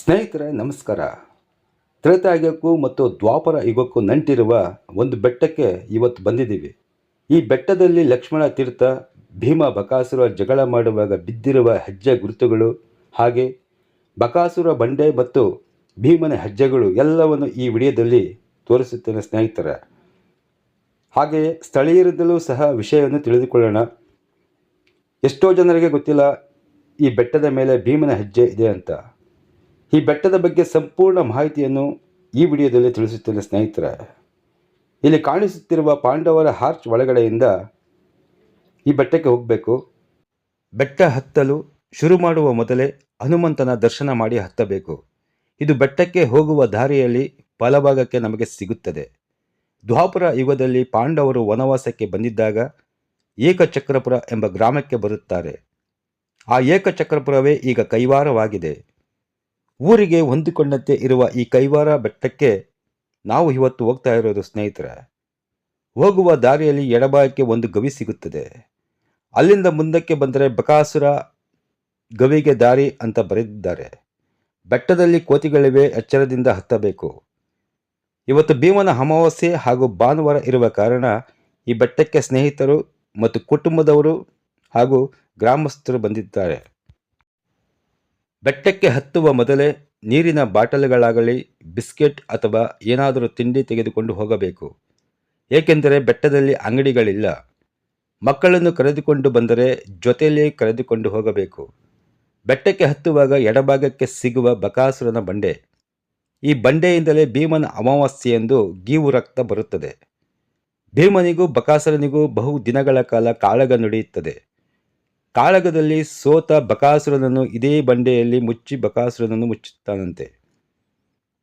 ಸ್ನೇಹಿತರೆ, ನಮಸ್ಕಾರ. ತ್ರೇತಾಯುಗಕ್ಕೂ ಮತ್ತು ದ್ವಾಪರ ಯುಗಕ್ಕೂ ನಂಟಿರುವ ಒಂದು ಬೆಟ್ಟಕ್ಕೆ ಇವತ್ತು ಬಂದಿದ್ದೀವಿ. ಈ ಬೆಟ್ಟದಲ್ಲಿ ಲಕ್ಷ್ಮಣ ತೀರ್ಥ, ಭೀಮ ಬಕಾಸುರ ಜಗಳ ಮಾಡುವಾಗ ಬಿದ್ದಿರುವ ಹೆಜ್ಜೆ ಗುರುತುಗಳು ಹಾಗೆ ಬಕಾಸುರ ಬಂಡೆ ಮತ್ತು ಭೀಮನ ಹೆಜ್ಜೆಗಳು ಎಲ್ಲವನ್ನು ಈ ವಿಡಿಯೋದಲ್ಲಿ ತೋರಿಸುತ್ತೇನೆ ಸ್ನೇಹಿತರೆ. ಹಾಗೆಯೇ ಸ್ಥಳೀಯರಿಂದಲೂ ಸಹ ವಿಷಯವನ್ನು ತಿಳಿದುಕೊಳ್ಳೋಣ. ಎಷ್ಟೋ ಜನರಿಗೆ ಗೊತ್ತಿಲ್ಲ, ಈ ಬೆಟ್ಟದ ಮೇಲೆ ಭೀಮನ ಹೆಜ್ಜೆ ಇದೆ ಅಂತ. ಈ ಬೆಟ್ಟದ ಬಗ್ಗೆ ಸಂಪೂರ್ಣ ಮಾಹಿತಿಯನ್ನು ಈ ವಿಡಿಯೋದಲ್ಲಿ ತಿಳಿಸುತ್ತೇನೆ ಸ್ನೇಹಿತರ. ಇಲ್ಲಿ ಕಾಣಿಸುತ್ತಿರುವ ಪಾಂಡವರ ಹಾರ್ಚ್ ಒಳಗಡೆಯಿಂದ ಈ ಬೆಟ್ಟಕ್ಕೆ ಹೋಗಬೇಕು. ಬೆಟ್ಟ ಹತ್ತಲು ಶುರು ಮಾಡುವ ಮೊದಲೇ ಹನುಮಂತನ ದರ್ಶನ ಮಾಡಿ ಹತ್ತಬೇಕು. ಇದು ಬೆಟ್ಟಕ್ಕೆ ಹೋಗುವ ದಾರಿಯಲ್ಲಿ ಬಲಭಾಗಕ್ಕೆ ನಮಗೆ ಸಿಗುತ್ತದೆ. ದ್ವಾಪುರ ಯುಗದಲ್ಲಿ ಪಾಂಡವರು ವನವಾಸಕ್ಕೆ ಬಂದಿದ್ದಾಗ ಏಕಚಕ್ರಪುರ ಎಂಬ ಗ್ರಾಮಕ್ಕೆ ಬರುತ್ತಾರೆ. ಆ ಏಕಚಕ್ರಪುರವೇ ಈಗ ಕೈವಾರವಾಗಿದೆ. ಊರಿಗೆ ಹೊಂದಿಕೊಂಡಂತೆ ಇರುವ ಈ ಕೈವಾರ ಬೆಟ್ಟಕ್ಕೆ ನಾವು ಇವತ್ತು ಹೋಗ್ತಾ ಇರೋದು ಸ್ನೇಹಿತರೆ. ಹೋಗುವ ದಾರಿಯಲ್ಲಿ ಎಡಭಾಗಕ್ಕೆ ಒಂದು ಗವಿ ಸಿಗುತ್ತದೆ. ಅಲ್ಲಿಂದ ಮುಂದಕ್ಕೆ ಬಂದರೆ ಬಕಾಸುರ ಗವಿಗೆ ದಾರಿ ಅಂತ ಬರೆದಿದ್ದಾರೆ. ಬೆಟ್ಟದಲ್ಲಿ ಕೋತಿಗಳಿವೆ, ಎಚ್ಚರದಿಂದ ಹತ್ತಬೇಕು. ಇವತ್ತು ಭೀಮನ ಅಮಾವಾಸ್ಯೆ ಹಾಗೂ ಭಾನುವಾರ ಇರುವ ಕಾರಣ ಈ ಬೆಟ್ಟಕ್ಕೆ ಸ್ನೇಹಿತರು ಮತ್ತು ಕುಟುಂಬದವರು ಹಾಗೂ ಗ್ರಾಮಸ್ಥರು ಬಂದಿದ್ದಾರೆ. ಬೆಟ್ಟಕ್ಕೆ ಹತ್ತುವ ಮೊದಲೇ ನೀರಿನ ಬಾಟಲ್ಗಳಾಗಲಿ, ಬಿಸ್ಕೆಟ್ ಅಥವಾ ಏನಾದರೂ ತಿಂಡಿ ತೆಗೆದುಕೊಂಡು ಹೋಗಬೇಕು. ಏಕೆಂದರೆ ಬೆಟ್ಟದಲ್ಲಿ ಅಂಗಡಿಗಳಿಲ್ಲ. ಮಕ್ಕಳನ್ನು ಕರೆದುಕೊಂಡು ಬಂದರೆ ಜೊತೆಯಲ್ಲೇ ಕರೆದುಕೊಂಡು ಹೋಗಬೇಕು. ಬೆಟ್ಟಕ್ಕೆ ಹತ್ತುವಾಗ ಎಡಭಾಗಕ್ಕೆ ಸಿಗುವ ಬಕಾಸುರನ ಬಂಡೆ. ಈ ಬಂಡೆಯಿಂದಲೇ ಭೀಮನ ಅಮಾವಾಸ್ಯೆಯೆಂದು ಗೀವು ರಕ್ತ ಬರುತ್ತದೆ. ಭೀಮನಿಗೂ ಬಕಾಸುರನಿಗೂ ಬಹು ದಿನಗಳ ಕಾಲ ಕಾಳಗ ನಡೆಯುತ್ತದೆ. ಕಾಳಗದಲ್ಲಿ ಸೋತ ಬಕಾಸುರನನ್ನು ಇದೇ ಬಂಡೆಯಲ್ಲಿ ಮುಚ್ಚಿ ಬಕಾಸುರನನ್ನು ಮುಚ್ಚುತ್ತಾನಂತೆ.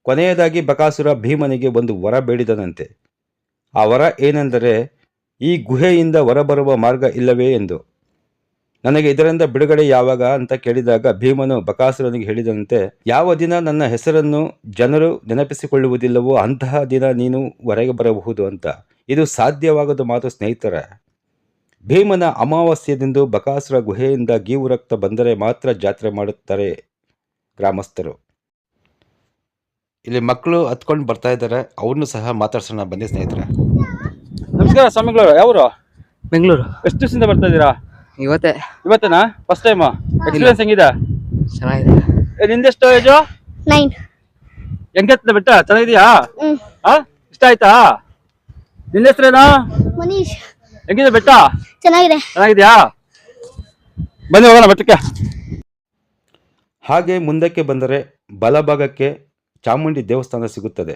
ಕೊನೆಯದಾಗಿ ಬಕಾಸುರ ಭೀಮನಿಗೆ ಒಂದು ವರ ಬೇಡಿದನಂತೆ. ಆ ವರ ಏನೆಂದರೆ, ಈ ಗುಹೆಯಿಂದ ಹೊರಬರುವ ಮಾರ್ಗ ಇಲ್ಲವೇ ಎಂದು. ನನಗೆ ಇದರಿಂದ ಬಿಡುಗಡೆ ಯಾವಾಗ ಅಂತ ಕೇಳಿದಾಗ ಭೀಮನು ಬಕಾಸುರನಿಗೆ ಹೇಳಿದಂತೆ ಯಾವ ದಿನ ನನ್ನ ಹೆಸರನ್ನು ಜನರು ನೆನಪಿಸಿಕೊಳ್ಳುವುದಿಲ್ಲವೋ ಅಂತಹ ದಿನ ನೀನು ಹೊರಗೆ ಬರಬಹುದು ಅಂತ. ಇದು ಸಾಧ್ಯವಾಗದು ಮಾತು ಸ್ನೇಹಿತರೆ. ಭೀಮನ ಅಮಾವಾಸ್ಯೆದಂದು ಬಕಾಸುರ ಗುಹೆಯಿಂದ ಗೀವು ರಕ್ತ ಬಂದರೆ ಮಾತ್ರ ಜಾತ್ರೆ ಮಾಡುತ್ತಾರೆ ಗ್ರಾಮಸ್ಥರು. ಇಲ್ಲಿ ಮಕ್ಕಳು ಹತ್ಕೊಂಡು ಬರ್ತಾ ಇದ್ದಾರೆ. ಅವ್ರನ್ನೂ ಸಹ ಮಾತಾಡ್ಸೋಣ. ಬನ್ನಿ ಸ್ನೇಹಿತರೆ. ನಮಸ್ಕಾರ ಸ್ವಾಮಿಗಳು. ಯಾವರು? ಬೆಂಗಳೂರು. ಎಷ್ಟು ದಿವಸದಿಂದ ಬರ್ತಾ ಇದ್ದೀರಾ? ಇವತ್ತೇ. ಇವತ್ತೇನಾ? ಫಸ್ಟ್ ಟೈಮ್ ಎಕ್ಸ್ಪೀರಿಯನ್ಸ್ ಹೆಂಗಿದೆ? ಚೆನ್ನಾಗಿದೆ. ಏ, ನಿಂದೆಷ್ಟು ಏಜು ನೈನ್ ಹೆಂಗತ್ತ ಬೆಟ್ಟ? ಚೆನ್ನಾಗಿದ್ಯಾ? ಹಾ ಇಷ್ಟ ಆಯ್ತಾ? ನಿನ್ನ ಹೆಸರೇನಾ? ಮನೀಶ್. ಹೆಂಗಿದೆ ಬೆಟ್ಟ? ಚೆನ್ನಾಗಿದೆ. ಚೆನ್ನಾಗಿದ್ಯಾ? ಬನ್ನಿ ಹೋಗೋಣ ಬೆಟ್ಟಕ್ಕೆ. ಹಾಗೆ ಮುಂದಕ್ಕೆ ಬಂದರೆ ಬಲಭಾಗಕ್ಕೆ ಚಾಮುಂಡಿ ದೇವಸ್ಥಾನ ಸಿಗುತ್ತದೆ.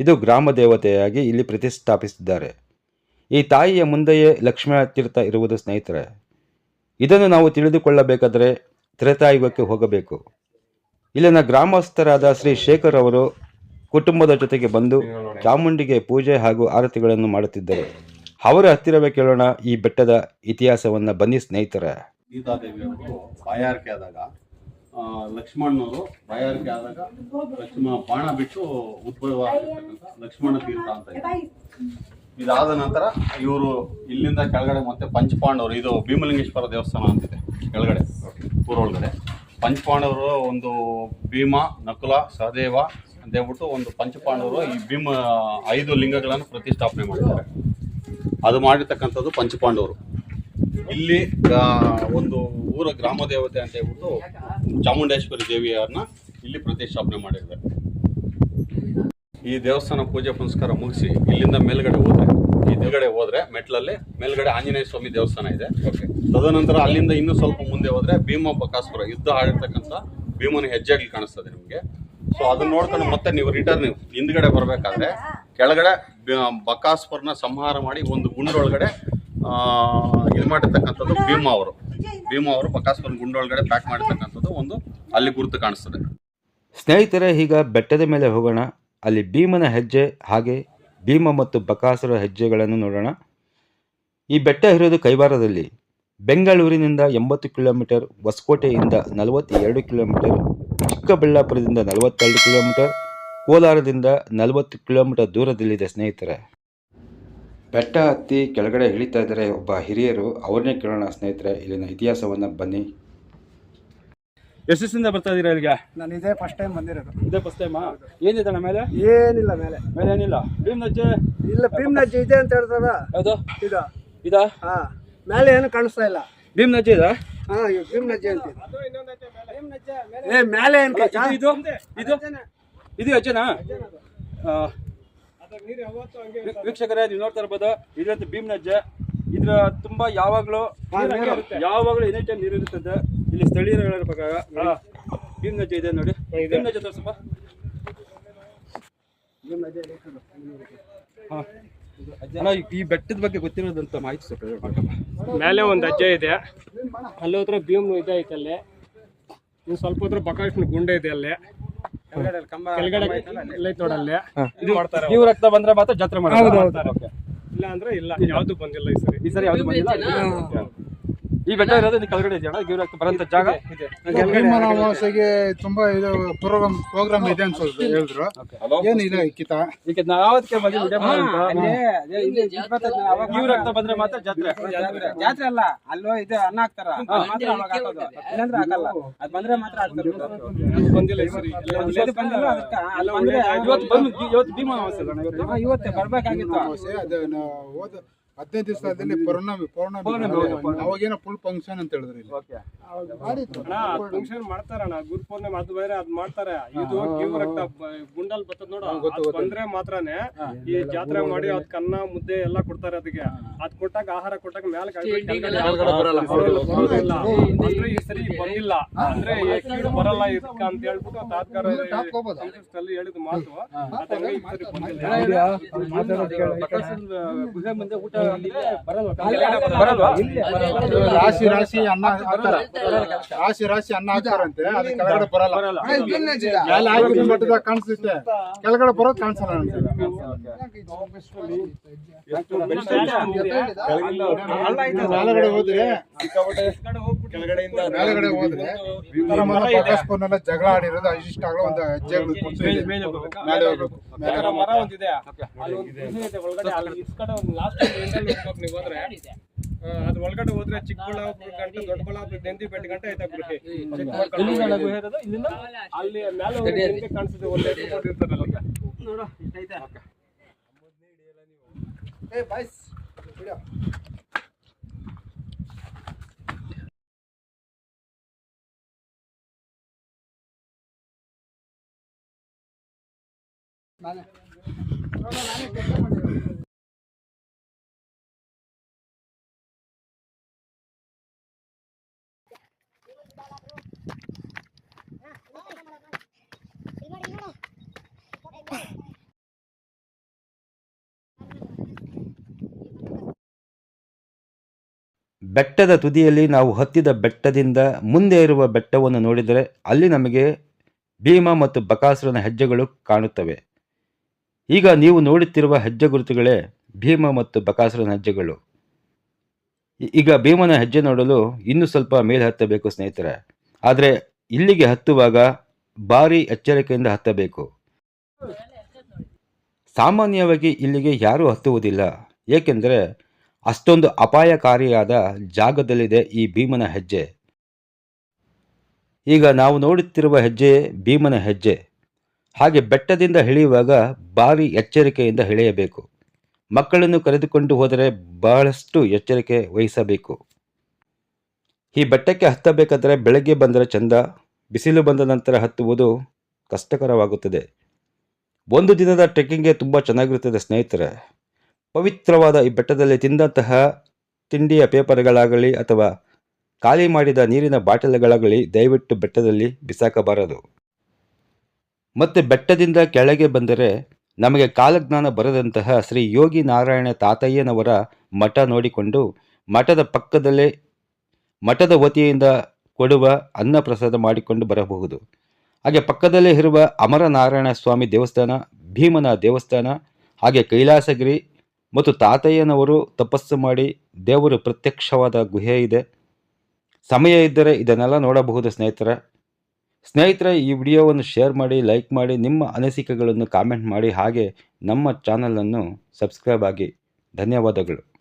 ಇದು ಗ್ರಾಮ ದೇವತೆಯಾಗಿ ಇಲ್ಲಿ ಪ್ರತಿಷ್ಠಾಪಿಸಿದ್ದಾರೆ. ಈ ತಾಯಿಯ ಮುಂದೆಯೇ ಲಕ್ಷ್ಮಣ ತೀರ್ಥ ಇರುವುದು ಸ್ನೇಹಿತರೆ. ಇದನ್ನು ನಾವು ತಿಳಿದುಕೊಳ್ಳಬೇಕಾದರೆ ತ್ರೇತಾಯುಗಕ್ಕೆ ಹೋಗಬೇಕು. ಇಲ್ಲಿನ ಗ್ರಾಮಸ್ಥರಾದ ಶ್ರೀ ಶೇಖರ್ ಅವರು ಕುಟುಂಬದ ಜೊತೆಗೆ ಬಂದು ಚಾಮುಂಡಿಗೆ ಪೂಜೆ ಹಾಗೂ ಆರತಿಗಳನ್ನು ಮಾಡುತ್ತಿದ್ದರು. ಅವರ ಹತ್ತಿರವೇ ಕೇಳೋಣ ಈ ಬೆಟ್ಟದ ಇತಿಹಾಸವನ್ನು. ಬನ್ನಿ ಸ್ನೇಹಿತರೆ. ಸೀತಾದೇವಿಯವರು ಬಾಯಾರಿಕೆ ಆದಾಗ ಲಕ್ಷ್ಮಣನವರು ಬಾಯಾರಿಕೆ ಆದಾಗ ಲಕ್ಷ್ಮಣ ಬಾಣ ಬಿಟ್ಟು ಉದ್ಭವ ಲಕ್ಷ್ಮಣ ತೀರ್ಥ ಅಂತ ಇದೆ. ಇದಾದ ನಂತರ ಇವರು ಇಲ್ಲಿಂದ ಕೆಳಗಡೆ ಮತ್ತೆ ಪಂಚಪಾಂಡವರು, ಇದು ಭೀಮಲಿಂಗೇಶ್ವರ ದೇವಸ್ಥಾನ ಅಂತಿದೆ ಕೆಳಗಡೆ ಊರ ಒಳಗಡೆ ಪಂಚಪಾಂಡವರು ಒಂದು ಭೀಮ, ನಕುಲ, ಸಹದೇವ ಅಂತ ಹೇಳ್ಬಿಟ್ಟು ಒಂದು ಪಂಚಪಾಂಡವರು ಈ ಭೀಮ ಐದು ಲಿಂಗಗಳನ್ನು ಪ್ರತಿಷ್ಠಾಪನೆ ಮಾಡಿದ್ದಾರೆ ಅದು ಮಾಡಿರ್ತಕ್ಕಂಥದ್ದು ಪಂಚಪಾಂಡವರು. ಇಲ್ಲಿ ಒಂದು ಊರ ಗ್ರಾಮ ದೇವತೆ ಅಂತ ಹೇಳ್ಬಿಟ್ಟು ಚಾಮುಂಡೇಶ್ವರಿ ದೇವಿಯವ್ರನ್ನ ಇಲ್ಲಿ ಪ್ರತಿಷ್ಠಾಪನೆ ಮಾಡಿದ್ದಾರೆ. ಈ ದೇವಸ್ಥಾನ ಪೂಜೆ ಪುನಸ್ಕಾರ ಮುಗಿಸಿ ಇಲ್ಲಿಂದ ಮೇಲ್ಗಡೆ ಹೋದ್ರೆ ಈ ಮೇಲ್ಗಡೆ ಹೋದ್ರೆ ಮೆಟ್ಲಲ್ಲಿ ಮೇಲ್ಗಡೆ ಆಂಜನೇಯ ಸ್ವಾಮಿ ದೇವಸ್ಥಾನ ಇದೆ. ತದನಂತರ ಅಲ್ಲಿಂದ ಇನ್ನೂ ಸ್ವಲ್ಪ ಮುಂದೆ ಹೋದ್ರೆ ಭೀಮ ಬಕಾಸುರ ಯುದ್ಧ ಆಡಿರ್ತಕ್ಕಂಥ ಭೀಮನ ಹೆಜ್ಜೆಗಳು ಕಾಣಿಸ್ತದೆ ನಿಮಗೆ. ಸೊ ಅದನ್ನ ನೋಡ್ಕೊಂಡು ಮತ್ತೆ ನೀವು ರಿಟರ್ನ್ ಹಿಂದ್ಗಡೆ ಬರಬೇಕಾದ್ರೆ ಕೆಳಗಡೆ ಬಕಾಸ್ಪರ್ನ ಸಂಹಾರ ಮಾಡಿ ಒಂದು ಗುಂಡೊಳಗಡೆ ಇದು ಮಾಡಿರ್ತಕ್ಕಂಥದ್ದು ಭೀಮ ಅವರು. ಭೀಮ ಅವರು ಬಕಾಸ್ಪರ್ನ ಗುಂಡೊಳಗಡೆ ಪ್ಯಾಕ್ ಮಾಡಿರ್ತಕ್ಕಂಥದ್ದು ಒಂದು ಅಲ್ಲಿ ಗುರುತು ಕಾಣಿಸ್ತದೆ. ಸ್ನೇಹಿತರೆ, ಈಗ ಬೆಟ್ಟದ ಮೇಲೆ ಹೋಗೋಣ. ಅಲ್ಲಿ ಭೀಮನ ಹೆಜ್ಜೆ, ಹಾಗೆ ಭೀಮ ಮತ್ತು ಬಕಾಸುರ ಹೆಜ್ಜೆಗಳನ್ನು ನೋಡೋಣ. ಈ ಬೆಟ್ಟ ಇರೋದು ಕೈವಾರದಲ್ಲಿ. ಬೆಂಗಳೂರಿನಿಂದ ಎಂಬತ್ತು ಕಿಲೋಮೀಟರ್, ಹೊಸಕೋಟೆಯಿಂದ ನಲವತ್ತೆರಡು ಕಿಲೋಮೀಟರ್, ಚಿಕ್ಕಬಳ್ಳಾಪುರದಿಂದ ನಲವತ್ತೆರಡು ಕಿಲೋಮೀಟರ್ ಕೋಲಾರದಿಂದ ನಲವತ್ತು ಕಿಲೋಮೀಟರ್ ದೂರದಲ್ಲಿದೆ ಸ್ನೇಹಿತರೆ. ಬೆಟ್ಟ ಹತ್ತಿ ಕೆಳಗಡೆ ಇಳಿತಾ ಇದ್ದಾರೆ ಒಬ್ಬ ಹಿರಿಯರು ಅವ್ರನ್ನೇ ಕೇಳೋಣ ಸ್ನೇಹಿತರೆ ಇಲ್ಲಿನ ಇತಿಹಾಸವನ್ನು ಬನ್ನಿ. ಎಷ್ಟು ದಿವಸದಿಂದ ಬರ್ತಾ ಇದೀರಾ ಇಲ್ಲಿಗೆ? ನಾನು ಇದೇ ಫಸ್ಟ್ ಟೈಮ್ ಬಂದಿರೋದು. ಇದೇ ಫಸ್ಟ್ ಟೈಮಾ ಏನಿದೆ ಅಣ್ಣ ಮೇಲೆ? ಏನಿಲ್ಲ ಮೇಲೆ. ಮೇಲೆ ಏನಿಲ್ಲ ಭೀಮ್ ನಜ್ಜೆ? ಇಲ್ಲ ಭೀಮ್ ನಜ್ಜೆ ಇದೆ ಅಂತ ಹೇಳ್ತದ ಯಾವುದು? ಇದು. ಇದಾ? ಹಾ. ಮೇಲೆ ಏನು ಕಾಣಿಸ್ತಾ ಇಲ್ಲ. ಭೀಮ್ ನಜ್ಜೆ ಇದಾ? ಹಾ ಇವ್ ಭೀಮ್ ನಜ್ಜೆ ಅಂತ ಏ ಮೇಲೆ ಏನ್? ಇದು ಇದು? ಇದು ಅಜ್ಜನಾ? ವೀಕ್ಷಕರೇ ನೀವು ನೋಡ್ತಾ ಇರ್ಬೋದು ಇದಂತ ಭೀಮ್ನಜ್ಜ ಇದ್ರ ತುಂಬಾ ಯಾವಾಗ್ಲೂ ಯಾವಾಗಲೂ ಎನಿ ಟೈಮ್ ನೀರು ಇರುತ್ತದೆ ಇಲ್ಲಿ ಸ್ಥಳೀಯರು ಪ್ರಕಾರ ಭೀಮ್ನಜ್ಜ ಇದೆ ನೋಡಿ. ಭೀಮ್ನಜ್ಜ ತೋರಿಸಪ್ಪ. ಅಣ್ಣ, ಈ- ಬೆಟ್ಟದ ಬಗ್ಗೆ ಗೊತ್ತಿರೋದಂತ ಮಾಹಿತಿ ಸ್ವಲ್ಪ ಹೇಳ್ಬೇಕಪ್ಪ. ಮೇಲೆ ಒಂದು ಅಜ್ಜೆ ಇದೆ. ಅಲ್ಲಿ ಹೋದ್ರೆ ಭೀಮ್ ಇದೆ ಐತೆ ಅಲ್ಲಿ ಇನ್ನು ಸ್ವಲ್ಪ ಹೋದ್ರೆ ಬಕಾಶ್ನ ಗುಂಡೆ ಇದೆ ಅಲ್ಲಿ. ನೀವು ರಕ್ತ ಬಂದ್ರೆ ಮಾತ್ರ ಜಾತ್ರೆ ಮಾಡ್ತಾರೆ. ಇಲ್ಲ ಅಂದ್ರೆ ಇಲ್ಲ ಯಾವ್ದು ಬಂದಿಲ್ಲ ಈ ಸರಿ. ಈ ಸರಿ ಯಾವ್ದು ಬಂದಿಲ್ಲ? ಈ ಬೆಟ್ಟ ಇರೋದು ಕೆಳಗಡೆ ಇದೆಯಾ ಗಿವ್ ರಕ್ತ ಬರೋಂಥ ಜಾಗ? ಭೀಮನ ಅಮಾವಾಸ್ಯೆಗೆ ತುಂಬಾ ಇದು ಪ್ರೋಗ್ರಾಮ್ ಪ್ರೋಗ್ರಾಮ್ ಇದೆ ಅಂತ ಹೇಳಿದ್ರು. ಏನಿದೆ ಕಿತ? ಈಗ ನಾವತ್ಕೆ ಬಂದು ಬಂದ್ರೆ ಮಾತ್ರ ಜಾತ್ರೆ. ಜಾತ್ರೆ. ಅಲ್ಲ ಅಲ್ಲೋ ಇದು ಅನ್ನ ಹಾಕ್ತಾರ. ಇಲ್ಲಾಂದ್ರೆ ಹಾಕಲ್ಲ. ಅದ್ ಬಂದ್ರೆ ಮಾತ್ರ ಹಾಕ್ತಾರೆ. ಅದು ಬಂದಿಲ್ಲ ಬಂದಿಲ್ಲ ಅದಕ್ಕ ಇವತ್ತು ಬಂದು ಇವತ್ತು ಭೀಮಾ ಅಮಾವಾಸ್ಯೆ ಅಲ್ಲ ಅಣ್ಣ ಇವತ್ತು. ಹಾ, ಇವತ್ತೇ ಬರ್ಬೇಕಾಗಿತ್ತು. ಅಮಾವಾಸ್ಯೆ ಅದು ಹೋದ ಹದಿನೈದು ದಿವಸದಲ್ಲಿ ಪೌರ್ಣಮಿ ಪೌರ್ಣಮಿ. ಅವಾಗೇನೋ ಫುಲ್ ಫಂಕ್ಷನ್ ಅಂತ ಹೇಳಿದ್ರು ಇಲ್ಲಿ. ಫಂಕ್ಷನ್ ಮಾಡ್ತಾರಣ್ಣ. ಗುರು ಪೂರ್ಣಿಮೆ ಅದು ಬೇರೆ ಅದ್ ಮಾಡ್ತಾರೆ. ಇದು ಕಿವು ರಕ್ತ ಗುಂಡಲ್ ಬರ್ತದ ನೋಡ. ಬಂದ್ರೆ ಮಾತ್ರನೇ ಈ ಜಾತ್ರೆ ಮಾಡಿ ಅದ್ ಕನ್ನ ಮುದ್ದೆ ಎಲ್ಲಾ ಕೊಡ್ತಾರೆ ಅದಕ್ಕೆ ಅದ್ ಕೊಟ್ಟಾಗ ಆಹಾರ ಕೊಟ್ಟಾಗ ಮ್ಯಾಲ ಅಂದ್ರೆ ಈ ಸರಿ ಬಂದಿಲ್ಲ. ಅಂದ್ರೆ ಈ ಕೀಡು ಬರಲ್ಲ ಇದಕ್ಕ ಅಂತ ಹೇಳ್ಬಿಟ್ಟು ತಾತ್ಕಾರ ಹೇಳಿದ ಮಾತು. ಈ ಸರಿ ಬಂದಿಲ್ಲ. ಬಕಾಸುರನ ಗುಹೆ ಮುಂದೆ ಊಟ ರಾಶಿ ರಾಶಿ ಅನ್ನ ಹಾಕ್ತಾರ. ರಾಶಿ ರಾಶಿ ಅನ್ನ ಹಾಕ್ತಾರಂತೆ. ಅದು ಕೆಳಗಡೆ ಬರಲ್ಲ. ಮೇಲೆ ಮಟ್ಟದಾಗ ಕಾಣಿಸುತ್ತೆ. ಕೆಳಗಡೆ ಬರೋದು ಕಾಣಿಸಲ್ಲ ಅಂತೆ ಮೇಲಗಡೆ ಹೋದ್ರೆ ಮೇಲಗಡೆ ಹೋದ್ರೆ ಜಗಳ ಆಡಿರೋದು ಇಷ್ಟ ಆಗೋ ಒಂದು ಹೆಜ್ಜೆ. ಮೇಲೆ ಹೋಗ್ಬೇಕಾ? ಮೇಲೆ ಹೋಗ್ಬೇಕು. ಹೋಗ್ಬೇಕು ನೀವು ಹೋದ್ರೆ? ಅದು ಒಳಗಡೆ ಹೋದ್ರೆ ಚಿಕ್ಕಬಳ್ಳಾಪುರ ಗಂಟೆ ದೊಡ್ಡಬಳ್ಳಾಪುರ ನೆಂದಿ ಬೆಟ್ಟ ಗಂಟೆ ಇರೋದು? ಇಲ್ಲಿಂದ ಅಲ್ಲಿ ಮೇಲೆ ಹೋದ್ರೆ ನಿಮ್ಗೆ ಕಾಣಿಸುತ್ತೆ ಒಂದು ಎಪಿಸೋಡ್ ಇರ್ತದಲ್ಲ ಏ ಬಾಯ್ಸ್ ನಾನೇ ಬೆಟ್ಟದ ತುದಿಯಲ್ಲಿ ನಾವು ಹತ್ತಿದ ಬೆಟ್ಟದಿಂದ ಮುಂದೆ ಇರುವ ಬೆಟ್ಟವನ್ನು ನೋಡಿದರೆ ಅಲ್ಲಿ ನಮಗೆ ಭೀಮ ಮತ್ತು ಬಕಾಸುರನ ಹೆಜ್ಜೆಗಳು ಕಾಣುತ್ತವೆ. ಈಗ ನೀವು ನೋಡುತ್ತಿರುವ ಹೆಜ್ಜೆ ಗುರುತುಗಳೇ ಭೀಮ ಮತ್ತು ಬಕಾಸುರನ ಹೆಜ್ಜೆಗಳು. ಈಗ ಭೀಮನ ಹೆಜ್ಜೆ ನೋಡಲು ಇನ್ನೂ ಸ್ವಲ್ಪ ಮೇಲೆ ಹತ್ತಬೇಕು ಸ್ನೇಹಿತರೆ. ಆದರೆ ಇಲ್ಲಿಗೆ ಹತ್ತುವಾಗ ಭಾರಿ ಎಚ್ಚರಿಕೆಯಿಂದ ಹತ್ತಬೇಕು. ಸಾಮಾನ್ಯವಾಗಿ ಇಲ್ಲಿಗೆ ಯಾರೂ ಹತ್ತುವುದಿಲ್ಲ, ಏಕೆಂದರೆ ಅಷ್ಟೊಂದು ಅಪಾಯಕಾರಿಯಾದ ಜಾಗದಲ್ಲಿದೆ ಈ ಭೀಮನ ಹೆಜ್ಜೆ. ಈಗ ನಾವು ನೋಡುತ್ತಿರುವ ಹೆಜ್ಜೆ ಭೀಮನ ಹೆಜ್ಜೆ. ಹಾಗೆ ಬೆಟ್ಟದಿಂದ ಇಳಿಯುವಾಗ ಭಾರಿ ಎಚ್ಚರಿಕೆಯಿಂದ ಇಳಿಯಬೇಕು ಮಕ್ಕಳನ್ನು ಕರೆದುಕೊಂಡು ಹೋದರೆ ಬಹಳಷ್ಟು ಎಚ್ಚರಿಕೆ ವಹಿಸಬೇಕು. ಈ ಬೆಟ್ಟಕ್ಕೆ ಹತ್ತಬೇಕಾದರೆ ಬೆಳಗ್ಗೆ ಬಂದರೆ ಚಂದ, ಬಿಸಿಲು ಬಂದ ನಂತರ ಹತ್ತುವುದು ಕಷ್ಟಕರವಾಗುತ್ತದೆ. ಒಂದು ದಿನದ ಟ್ರೆಕ್ಕಿಂಗ್ಗೆ ತುಂಬ ಚೆನ್ನಾಗಿರುತ್ತದೆ ಸ್ನೇಹಿತರೆ. ಪವಿತ್ರವಾದ ಈ ಬೆಟ್ಟದಲ್ಲಿ ತಿಂದಂತಹ ತಿಂಡಿಯ ಪೇಪರ್ಗಳಾಗಲಿ ಅಥವಾ ಖಾಲಿ ಮಾಡಿದ ನೀರಿನ ಬಾಟಲ್ಗಳಾಗಲಿ ದಯವಿಟ್ಟು ಬೆಟ್ಟದಲ್ಲಿ ಬಿಸಾಕಬಾರದು. ಮತ್ತು ಬೆಟ್ಟದಿಂದ ಕೆಳಗೆ ಬಂದರೆ ನಮಗೆ ಕಾಲಜ್ಞಾನ ಬರದಂತಹ ಶ್ರೀ ಯೋಗಿ ನಾರಾಯಣ ತಾತಯ್ಯನವರ ಮಠ ನೋಡಿಕೊಂಡು ಮಠದ ಪಕ್ಕದಲ್ಲೇ ಮಠದ ವತಿಯಿಂದ ಕೊಡುವ ಅನ್ನಪ್ರಸಾದ ಮಾಡಿಕೊಂಡು ಬರಬಹುದು. ಹಾಗೆ ಪಕ್ಕದಲ್ಲೇ ಇರುವ ಅಮರನಾರಾಯಣ ಸ್ವಾಮಿ ದೇವಸ್ಥಾನ, ಭೀಮನ ದೇವಸ್ಥಾನ, ಹಾಗೆ ಕೈಲಾಸಗಿರಿ ಮತ್ತು ತಾತಯ್ಯನವರು ತಪಸ್ಸು ಮಾಡಿ ದೇವರು ಪ್ರತ್ಯಕ್ಷವಾದ ಗುಹೆ ಇದೆ. ಸಮಯ ಇದ್ದರೆ ಇದನ್ನೆಲ್ಲ ನೋಡಬಹುದು ಸ್ನೇಹಿತರೆ. ಸ್ನೇಹಿತರೆ, ಈ ವಿಡಿಯೋವನ್ನು ಶೇರ್ ಮಾಡಿ, ಲೈಕ್ ಮಾಡಿ, ನಿಮ್ಮ ಅನಿಸಿಕೆಗಳನ್ನು ಕಾಮೆಂಟ್ ಮಾಡಿ, ಹಾಗೆ ನಮ್ಮ ಚಾನಲನ್ನು ಸಬ್ಸ್ಕ್ರೈಬ್ ಆಗಿ. ಧನ್ಯವಾದಗಳು.